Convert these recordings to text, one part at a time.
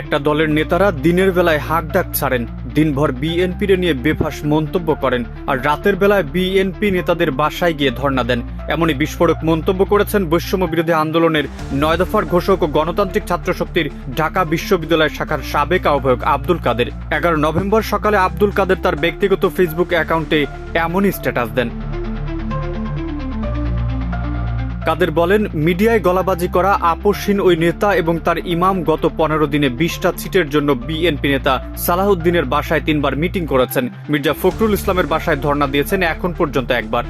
একটা দলের নেতারা দিনের বেলায় হাঁক ডাক ছাড়েন। দিনভর বিএনপির নিয়ে বেফাস মন্তব্য করেন আর রাতের বেলায় বিএনপি নেতাদের বাসায় গিয়ে ধর্ণা দেন। এমনই বিস্ফোরক মন্তব্য করেছেন বৈষম্য বিরোধী আন্দোলনের নয় দফার ঘোষক ও গণতান্ত্রিক ছাত্র শক্তির ঢাকা বিশ্ববিদ্যালয় শাখার সাবেক আহ্বায়ক আব্দুল কাদের। এগারো নভেম্বর সকালে আব্দুল কাদের তার ব্যক্তিগত ফেসবুক অ্যাকাউন্টে এমনই স্ট্যাটাস দেন। কাদের বলেন, মিডিয়ায় গলাবাজি করা আপসহীন ওই নেতা এবং তার ইমাম গত পনেরো দিনে বিশটা সিটের জন্য বিএনপি নেতা সালাহুদ্দিনের বাসায় তিনবার মিটিং করেছেন। মির্জা ফখরুল ইসলামের বাসায় ধর্ণা দিয়েছেন এখন পর্যন্ত একবার।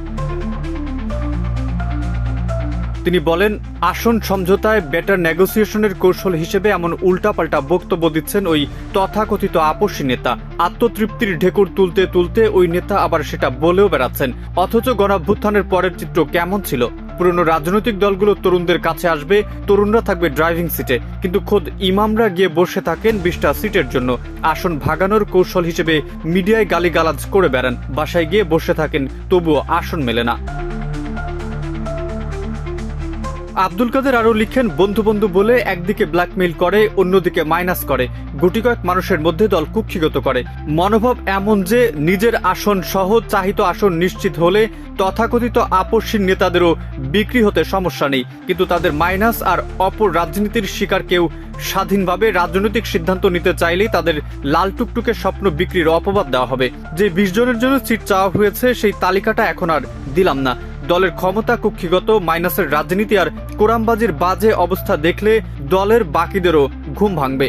তিনি বলেন, আসন সমঝোতায় বেটার নেগোসিয়েশনের কৌশল হিসেবে এমন উল্টাপাল্টা বক্তব্য দিচ্ছেন ওই তথাকথিত আপসী নেতা। আত্মতৃপ্তির ঢেকুর তুলতে তুলতে ওই নেতা আবার সেটা বলেও বেড়াচ্ছেন। অথচ গণাভ্যুত্থানের পরের চিত্র কেমন ছিল? পুরনো রাজনৈতিক দলগুলো তরুণদের কাছে আসবে, তরুণরা থাকবে ড্রাইভিং সিটে। কিন্তু খোদ ইমামরা গিয়ে বসে থাকেন বিশটা সিটের জন্য। আসন ভাগানোর কৌশল হিসেবে মিডিয়ায় গালিগালাজ করে বেড়ান। বাসায় গিয়ে বসে থাকেন, তবুও আসন মেলে না। আব্দুল কাদের আরও লিখেন, বন্ধু বন্ধু বলে একদিকে ব্ল্যাকমেইল করে, অন্যদিকে মাইনাস করে। গুটি কয়েক মানুষের মধ্যে দল কুক্ষিগত করে। মনোভাব এমন যে নিজের আসন সহ চাহিত আসন নিশ্চিত হলে তথাকথিত আপসীন নেতাদেরও বিক্রি হতে সমস্যা নেই। কিন্তু তাদের মাইনাস আর অপর রাজনীতির শিকার কেউ স্বাধীনভাবে রাজনৈতিক সিদ্ধান্ত নিতে চাইলেই তাদের লাল টুকটুকে স্বপ্ন বিক্রির অপবাদ দেওয়া হবে। যে বিশ জনের জন্য সিট চাওয়া হয়েছে, সেই তালিকাটা এখন আর দিলাম না। দলের ক্ষমতা কুক্ষিগত মাইনাসের রাজনীতি আর কোরামবাজির বাজে অবস্থা দেখলে দলের বাকিদেরও ঘুম ভাঙবে।